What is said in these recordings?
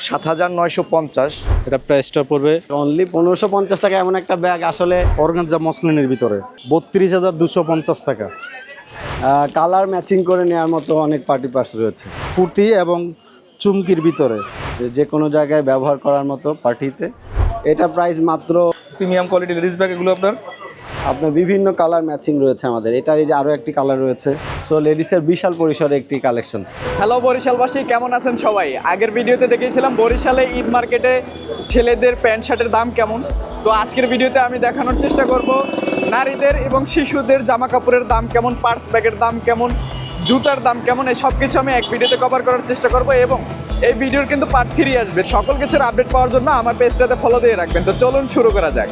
সাত হাজার নয়শো পঞ্চাশ। এটা প্রাইসটা পড়বে। অনলি পনেরোশো পঞ্চাশ টাকা এমন একটা ব্যাগ আসলে অর্গানজা মসলিনের ভিতরে। বত্রিশ হাজার দুশো পঞ্চাশ টাকা। কালার ম্যাচিং করে নেওয়ার মতো অনেক পার্টি পার্স রয়েছে। পুঁতি এবং চুমকির ভিতরে। যে- যে কোনো জায়গায় ব্যবহার করার মতো পার্টিতে এটা প্রাইস মাত্র প্রিমিয়াম কোয়ালিটি লেডিস ব্যাগ এগুলো আপনার? আপনার বিভিন্ন কালার ম্যাচিং রয়েছে আমাদের। এটার এই যে আরও একটি কালার রয়েছে। সো লেডিসের বিশাল পরিসরে একটি কালেকশন হ্যালো বরিশালবাসী, কেমন আছেন সবাই? আগের ভিডিওতে দেখিয়েছিলাম বরিশালে ঈদ মার্কেটে ছেলেদের প্যান্ট শার্টের দাম কেমন? তো আজকের ভিডিওতে আমি দেখানোর চেষ্টা করব নারীদের এবং শিশুদের জামা কাপড়ের দাম কেমন পার্স ব্যাগের দাম কেমন, জুতার দাম কেমন, এই সব কিছু আমি এক ভিডিওতে কভার করার চেষ্টা করব এবং এই ভিডিওর কিন্তু পার্ট থ্রি আসবে। সকল কিছুর আপডেট পাওয়ার জন্য আমার পেজটাতে ফলো দিয়ে রাখবেন। তো চলুন শুরু করা যাক।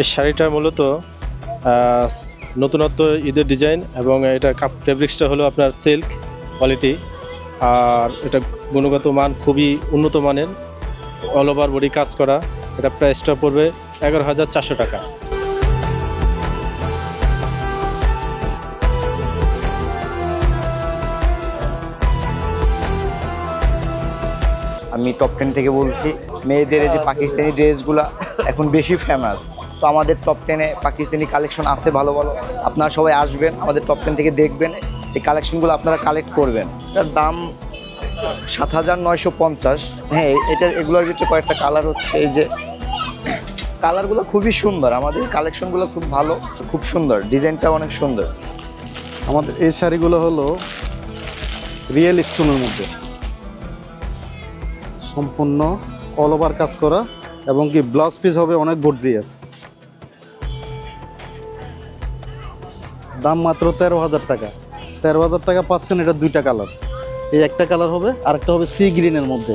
এই শাড়িটা মূলত নতুনত্ব ঈদের ডিজাইন এবং এটা কাপ ফেব্রিক্সটা হলো আপনার সিল্ক কোয়ালিটি আর এটা গুণগত মান খুবই উন্নত মানের অল ওভার বডি কাজ করা। এটা প্রাইসটা পড়বে এগারো হাজার চারশো টাকা। আমি টপ টেন থেকে বলছি, মেয়েদের যে পাকিস্তানি ড্রেসগুলো এখন বেশি ফেমাস তো আমাদের টপ টেনে পাকিস্তানি কালেকশন আছে ভালো ভালো। আপনারা সবাই আসবেন, আমাদের টপ টেন থেকে দেখবেন। এই কালেকশনগুলো আপনারা কালেক্ট করবেন। এটার দাম সাত হাজার নয়শো পঞ্চাশ। হ্যাঁ এটা, এগুলোর ভিতরে কয়েকটা কালার হচ্ছে। এই যে কালারগুলো খুবই সুন্দর। আমাদের কালেকশনগুলো খুব ভালো, খুব সুন্দর। ডিজাইনটা অনেক সুন্দর। আমাদের এই শাড়িগুলো হলো রিয়েল স্টোনের মধ্যে। সম্পূর্ণ অল ওভার কাজ করা এবং কি ব্লাউজ পিস হবে অনেক গর্জিয়াস দাম মাত্র তেরো হাজার টাকা। তেরো হাজার টাকা পাচ্ছেন এটা দুইটা কালার। এই একটা কালার হবে, আরেকটা হবে সি গ্রিনের মধ্যে।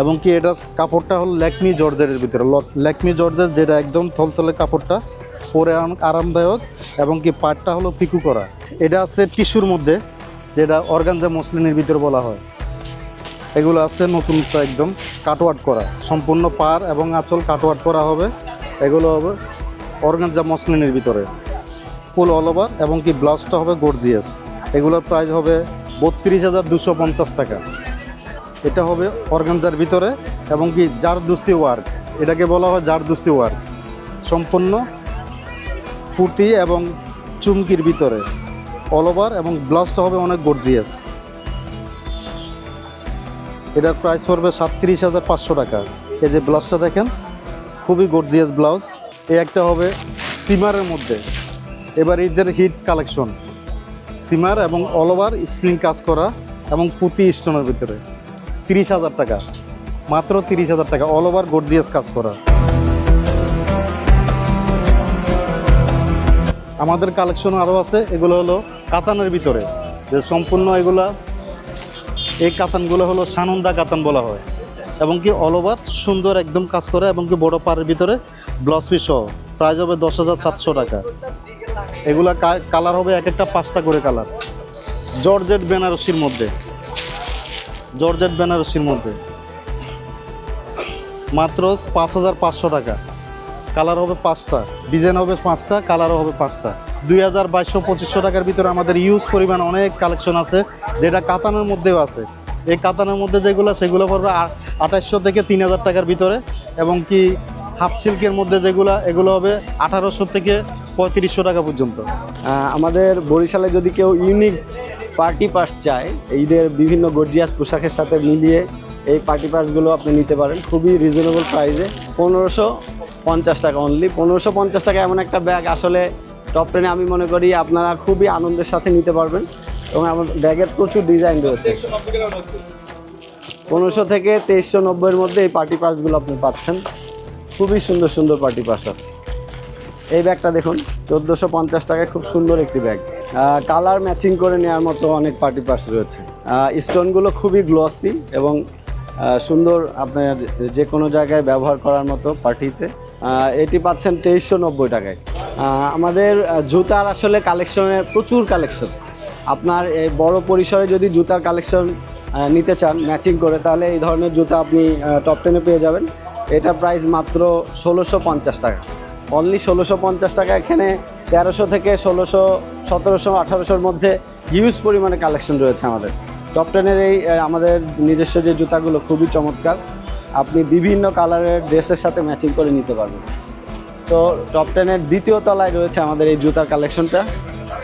এবং কি এটা কাপড়টা হলো ল্যাকমি জর্জের ভিতরে। ল্যাকমি জর্জের যেটা একদম থলথলে কাপড়টা, পরে আরামদায়ক এবং কি পাটটা হলো পিকু করা। এটা আছে টিস্যুর মধ্যে, যেটা অর্গানজা মসলিনের ভিতরে বলা হয়। এগুলো আছে নতুনত্ব একদম কাটওয়ার্ট করা। সম্পূর্ণ পার এবং আঁচল কাটওয়ার্ট করা হবে। এগুলো হবে অর্গানজা মসলিনের ভিতরে। ফুল অল ওভার এবং কি ব্লাউজটা হবে গর্জিয়াস। এগুলোর প্রাইস হবে বত্রিশ হাজার দুশো পঞ্চাশ টাকা। এটা হবে অর্গানজার ভিতরে এবং কি জারদুসি ওয়ার্ক। এটাকে বলা হয় জারদুসি ওয়ার্ক। সম্পূর্ণ পুঁতি এবং চুমকির ভিতরে। অল ওভার এবং ব্লাউজটা হবে অনেক গর্জিয়াস। এটার প্রাইস পড়বে সাতত্রিশ হাজার পাঁচশো টাকা। এই যে ব্লাউজটা দেখেন, খুবই গর্জিয়াস ব্লাউজ। এই একটা হবে সিমারের মধ্যে। এবার ঈদের হিট কালেকশন। সিমার এবং অল ওভার স্প্রিং কাজ করা এবং পুঁতি স্টোনের ভিতরে। তিরিশ হাজার টাকা। মাত্র তিরিশ হাজার টাকা। অল ওভার গর্জিয়াস কাজ করা। আমাদের কালেকশন আরও আছে। এগুলো হলো কাতানের ভিতরে। যে সম্পূর্ণ এগুলা, এই কাতানগুলো হলো সানন্দা কাতান বলা হয়। এবং কি অল ওভার সুন্দর একদম কাজ করে এবং কি বড় পাড়ের ভিতরে ব্লাউজ পিস সহ প্রাইস হবে দশ হাজার সাতশো টাকা। এগুলা কালার হবে এক একটা পাঁচটা করে কালার। জর্জেট বেনারসির মধ্যে। জর্জেট বেনারসির মধ্যে। মাত্র পাঁচ হাজার পাঁচশো টাকা। কালার হবে পাঁচটা, ডিজাইন হবে পাঁচটা, কালারও হবে পাঁচটা। দুই হাজার বাইশশো পঁচিশশো টাকার ভিতরে আমাদের ইউজ পরিমাণ অনেক কালেকশন আছে, যেটা কাতানের মধ্যেও আছে। এই কাতানের মধ্যে যেগুলো, সেগুলো পড়বে আঠাশশো থেকে তিন হাজার টাকার ভিতরে। এবং কি হাফ সিল্কের মধ্যে যেগুলো, এগুলো হবে আঠারোশো থেকে পঁয়ত্রিশশো টাকা পর্যন্ত। আমাদের বরিশালে যদি কেউ ইউনিক পার্টি পার্স চায়, ঈদের বিভিন্ন গর্জিয়াস পোশাকের সাথে মিলিয়ে এই পার্টি পার্সগুলো আপনি নিতে পারেন। খুবই রিজনেবল প্রাইসে পনেরোশো পঞ্চাশ টাকা অনলি পনেরোশো পঞ্চাশ টাকা এমন একটা ব্যাগ আসলে টপ টেনে আমি মনে করি আপনারা খুবই আনন্দের সাথে নিতে পারবেন। এবং আমার ব্যাগের প্রচুর ডিজাইন রয়েছে। পনেরোশো থেকে তেইশশো নব্বইয়ের মধ্যে এই পার্টি পার্সগুলো আপনি পাচ্ছেন। খুবই সুন্দর সুন্দর পার্টি পার্স আছে। এই ব্যাগটা দেখুন, চোদ্দোশো পঞ্চাশ টাকায় খুব সুন্দর একটি ব্যাগ। কালার ম্যাচিং করে নেওয়ার মতো অনেক পার্টি পার্স রয়েছে। স্টোনগুলো খুবই গ্লসি এবং সুন্দর আপনার যে কোনো জায়গায় ব্যবহার করার মতো পার্টিতে। এটি পাচ্ছেন তেইশশো নব্বই টাকায়। আমাদের জুতার আসলে কালেকশনের প্রচুর কালেকশন। আপনার এই বড় পরিসরে যদি জুতার কালেকশন নিতে চান, ম্যাচিং করে, তাহলে এই ধরনের জুতা আপনি টপ টেনে পেয়ে যাবেন। এটা প্রাইস মাত্র ষোলোশো পঞ্চাশ টাকা। অনলি ষোলোশো পঞ্চাশ টাকা এখানে। তেরোশো থেকে ষোলোশো, সতেরোশো, আঠারোশোর মধ্যে হিউজ পরিমাণে কালেকশন রয়েছে আমাদের। টপ টেনের এই আমাদের নিজস্ব যে জুতাগুলো খুবই চমৎকার। আপনি বিভিন্ন কালারের ড্রেসের সাথে ম্যাচিং করে নিতে পারবেন। সো টপ টেনের দ্বিতীয় তলায় রয়েছে আমাদের এই জুতার কালেকশনটা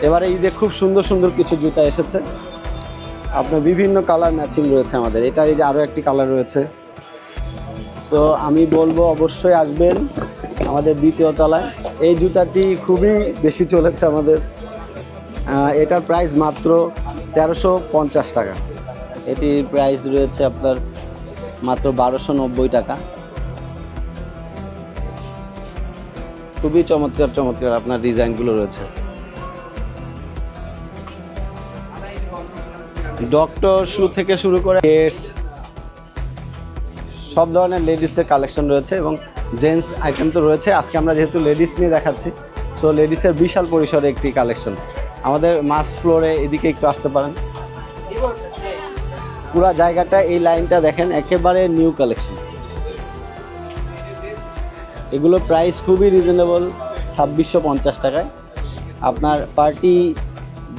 এবারে ঈদে খুব সুন্দর সুন্দর কিছু জুতা এসেছে। আপনার বিভিন্ন কালার ম্যাচিং রয়েছে আমাদের। এটার এই যে আরও একটি কালার রয়েছে। সো আমি বলব অবশ্যই আসবেন। আমাদের দ্বিতীয় তলায়। এই জুতাটি খুবই বেশি চলেছে আমাদের। এটার প্রাইস মাত্র তেরোশো পঞ্চাশ টাকা। এটির প্রাইস রয়েছে আপনার মাত্র বারোশো নব্বই টাকা। খুবই চমৎকার চমৎকার আপনার ডিজাইনগুলো রয়েছে। ডক্টর শু থেকে শুরু করে সব ধরনের লেডিসের কালেকশন রয়েছে এবং জেন্টস আইটেম তো রয়েছে। আজকে আমরা যেহেতু লেডিস নিয়ে দেখাচ্ছি সো লেডিসের বিশাল পরিসরে একটি কালেকশন আমাদের মাস ফ্লোরে এদিকে একটু আসতে পারেন। পুরো জায়গাটা এই লাইনটা দেখেন, একেবারে নিউ কালেকশন এগুলো প্রাইস খুবই রিজনেবল ছাব্বিশশো পঞ্চাশ টাকায়। আপনার পার্টি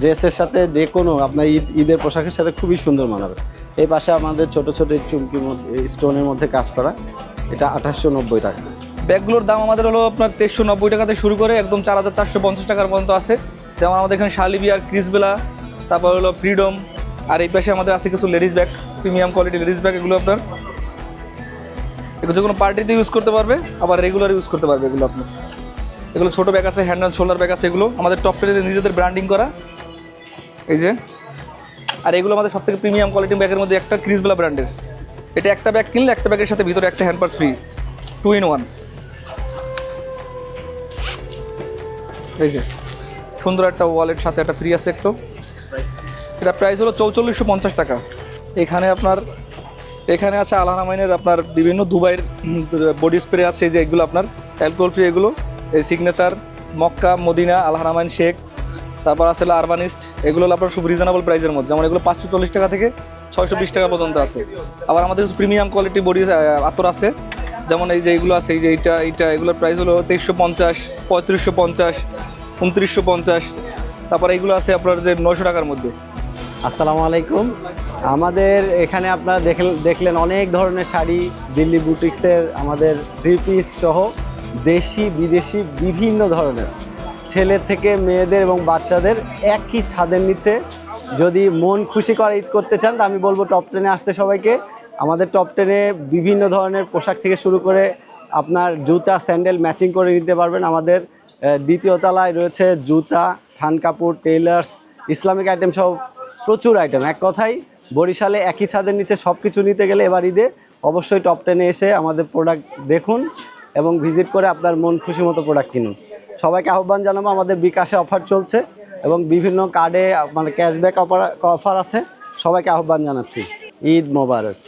ড্রেসের সাথে যে কোনো, আপনার ঈদ, ঈদের পোশাকের সাথে খুবই সুন্দর মানাবে। এই পাশে আমাদের ছোট ছোট চুমকির মধ্যে স্টোনের মধ্যে কাজ করা। এটা আঠাশশো নব্বই টাকা। ব্যাগগুলোর দাম আমাদের হলো আপনার তেইশশো নব্বই টাকাতে শুরু করে একদম চার হাজার চারশো পঞ্চাশ টাকার পর্যন্ত আছে। যেমন আমাদের এখানে শালিবিয়ার ক্রিসবেলা তারপর হলো ফ্রিডম, আর এই পাশে আমাদের আছে কিছু ladies bag, premium quality ladies bag এগুলো আপনার। এগুলো যে কোনো পার্টিতে ইউজ করতে পারবে, আবার রেগুলার ইউজ করতে পারবে এগুলো আপনার। এগুলো ছোটো ব্যাগ আছে হ্যান্ড অ্যান্ড শোল্ডার ব্যাগ আছে এগুলো। আমাদের টপ টেনে নিজেদের ব্র্যান্ডিং করা। এই যে। আর এগুলো আমাদের সবথেকে প্রিমিয়াম কোয়ালিটি ব্যাগের মধ্যে একটা ক্রিসবেলা ব্র্যান্ডের এটা একটা ব্যাগ কিনলে একটা ব্যাগের সাথে ভিতরে একটা hand purse free two in one এই যে, সুন্দর একটা ওয়ালেট সাথে একটা ফ্রি আছে একটু। এটা প্রাইস হলো চৌচল্লিশশো পঞ্চাশ টাকা। এখানে আপনার, এখানে আছে আলহারামাইনের আপনার বিভিন্ন দুবাইয়ের বডি স্প্রে আছে যে এগুলো আপনার অ্যালকোহল ফ্রি এগুলো, এই signature Mecca, Medina Al Haramain Sheikh. তারপর আসলে আরবানিস্ট এগুলো আপনার খুব রিজনেবল প্রাইসের মধ্যে। যেমন এগুলো পাঁচশো চল্লিশ টাকা থেকে ছয়শো বিশ টাকা পর্যন্ত আছে। আবার আমাদের কিছু প্রিমিয়াম কোয়ালিটি বডি আতর আছে। যেমন এই যে এইগুলো আছে, এই যে এইটা এইটা, এগুলোর প্রাইস হলো তেইশশো পঞ্চাশ, পঁয়ত্রিশশো পঞ্চাশ, উনত্রিশশো পঞ্চাশ। তারপর এইগুলো আছে আপনার যে নশো টাকার মধ্যে। আসসালামু আলাইকুম। আমাদের এখানে আপনারা দেখলেন অনেক ধরনের শাড়ি, দিল্লি বুটিক্সের আমাদের থ্রি পিস সহ দেশি, বিদেশি, বিভিন্ন ধরনের। ছেলের থেকে মেয়েদের এবং বাচ্চাদের একই ছাদের নিচে। যদি মন খুশি করে ঈদ করতে চান আমি বলব টপ টেনে আসতে সবাইকে। আমাদের টপ টেনে বিভিন্ন ধরনের পোশাক থেকে শুরু করে আপনার জুতা, স্যান্ডেল ম্যাচিং করে নিতে পারবেন। আমাদের দ্বিতীয় তলায় রয়েছে জুতা, থান কাপড় টেইলার্স ইসলামিক আইটেম সব প্রচুর আইটেম এক কথাই বরিশালে একই ছাদের নিচে সব কিছু নিতে গেলে এবার ঈদে অবশ্যই টপ টেনে এসে আমাদের প্রোডাক্ট দেখুন এবং ভিজিট করে আপনার মন খুশি মতো প্রোডাক্ট কিনুন। সবাইকে আহ্বান জানাব, আমাদের বিকাশে অফার চলছে এবং বিভিন্ন কার্ডে মানে ক্যাশব্যাক অফার অফার আছে। সবাইকে আহ্বান জানাচ্ছি। ঈদ মোবারক।